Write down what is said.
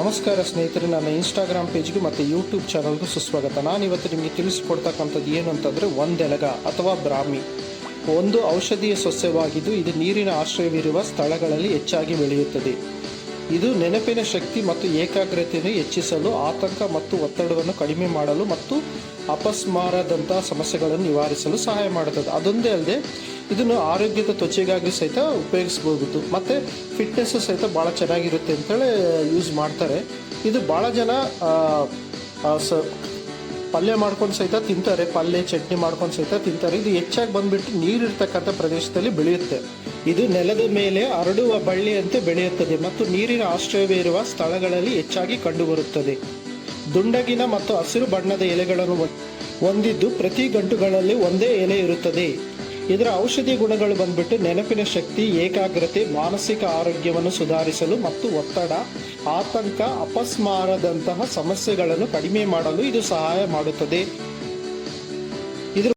ನಮಸ್ಕಾರ ಸ್ನೇಹಿತರೆ, ನನ್ನ ಇನ್ಸ್ಟಾಗ್ರಾಮ್ ಪೇಜ್ಗೆ ಮತ್ತು ಯೂಟ್ಯೂಬ್ ಚಾನಲ್ಗೂ ಸುಸ್ವಾಗತ. ನಾನು ಇವತ್ತು ನಿಮಗೆ ತಿಳಿಸ್ಕೊಡ್ತಕ್ಕಂಥದ್ದು ಏನು ಅಂತಂದರೆ ಒಂದೆಲಗ ಅಥವಾ ಬ್ರಾಹ್ಮಿ. ಒಂದು ಔಷಧೀಯ ಸಸ್ಯವಾಗಿದ್ದು ಇದು ನೀರಿನ ಆಶ್ರಯವಿರುವ ಸ್ಥಳಗಳಲ್ಲಿ ಹೆಚ್ಚಾಗಿ ಬೆಳೆಯುತ್ತದೆ. ಇದು ನೆನಪಿನ ಶಕ್ತಿ ಮತ್ತು ಏಕಾಗ್ರತೆಯನ್ನು ಹೆಚ್ಚಿಸಲು ಆತಂಕ ಮತ್ತು ಒತ್ತಡವನ್ನು ಕಡಿಮೆ ಮಾಡಲು ಮತ್ತು ಅಪಸ್ಮಾರದಂತಹ ಸಮಸ್ಯೆಗಳನ್ನು ನಿವಾರಿಸಲು ಸಹಾಯ ಮಾಡುತ್ತದೆ. ಅದೊಂದೇ ಅಲ್ಲದೆ ಇದನ್ನು ಆರೋಗ್ಯದ ತ್ವಚೆಗಾಗಿ ಸಹಿತ ಉಪಯೋಗಿಸ್ಬೋದು ಮತ್ತು ಫಿಟ್ನೆಸ್ ಸಹಿತ ಭಾಳ ಚೆನ್ನಾಗಿರುತ್ತೆ ಅಂತೇಳಿ ಯೂಸ್ ಮಾಡ್ತಾರೆ. ಇದು ಭಾಳ ಜನ ಸ, ಪಲ್ಯ ಮಾಡ್ಕೊಂಡು ಸಹಿತ ತಿಂತಾರೆ. ಪಲ್ಯ, ಚಟ್ನಿ ಮಾಡ್ಕೊಂಡು ಸಹಿತ ತಿಂತಾರೆ. ಇದು ಹೆಚ್ಚಾಗಿ ಬಂದ್ಬಿಟ್ಟು ನೀರಿರ್ತಕ್ಕಂಥ ಪ್ರದೇಶದಲ್ಲಿ ಬೆಳೆಯುತ್ತೆ. ಇದು ನೆಲದ ಮೇಲೆ ಹರಡುವ ಬಳ್ಳಿಯಂತೆ ಬೆಳೆಯುತ್ತದೆ ಮತ್ತು ನೀರಿನ ಆಶ್ರಯವಿರುವ ಸ್ಥಳಗಳಲ್ಲಿ ಹೆಚ್ಚಾಗಿ ಕಂಡುಬರುತ್ತದೆ. ದುಂಡಗಿನ ಮತ್ತು ಹಸಿರು ಬಣ್ಣದ ಎಲೆಗಳನ್ನು ಹೊಂದಿದ್ದು ಪ್ರತಿ ಗಂಟುಗಳಲ್ಲಿ ಒಂದೇ ಎಲೆ ಇರುತ್ತದೆ. ಇದರ ಔಷಧಿ ಗುಣಗಳು ಬಂದ್ಬಿಟ್ಟು ನೆನಪಿನ ಶಕ್ತಿ, ಏಕಾಗ್ರತೆ, ಮಾನಸಿಕ ಆರೋಗ್ಯವನ್ನು ಸುಧಾರಿಸಲು ಮತ್ತು ಒತ್ತಡ, ಆತಂಕ, ಅಪಸ್ಮಾರದಂತಹ ಸಮಸ್ಯೆಗಳನ್ನು ಕಡಿಮೆ ಮಾಡಲು ಇದು ಸಹಾಯ ಮಾಡುತ್ತದೆ.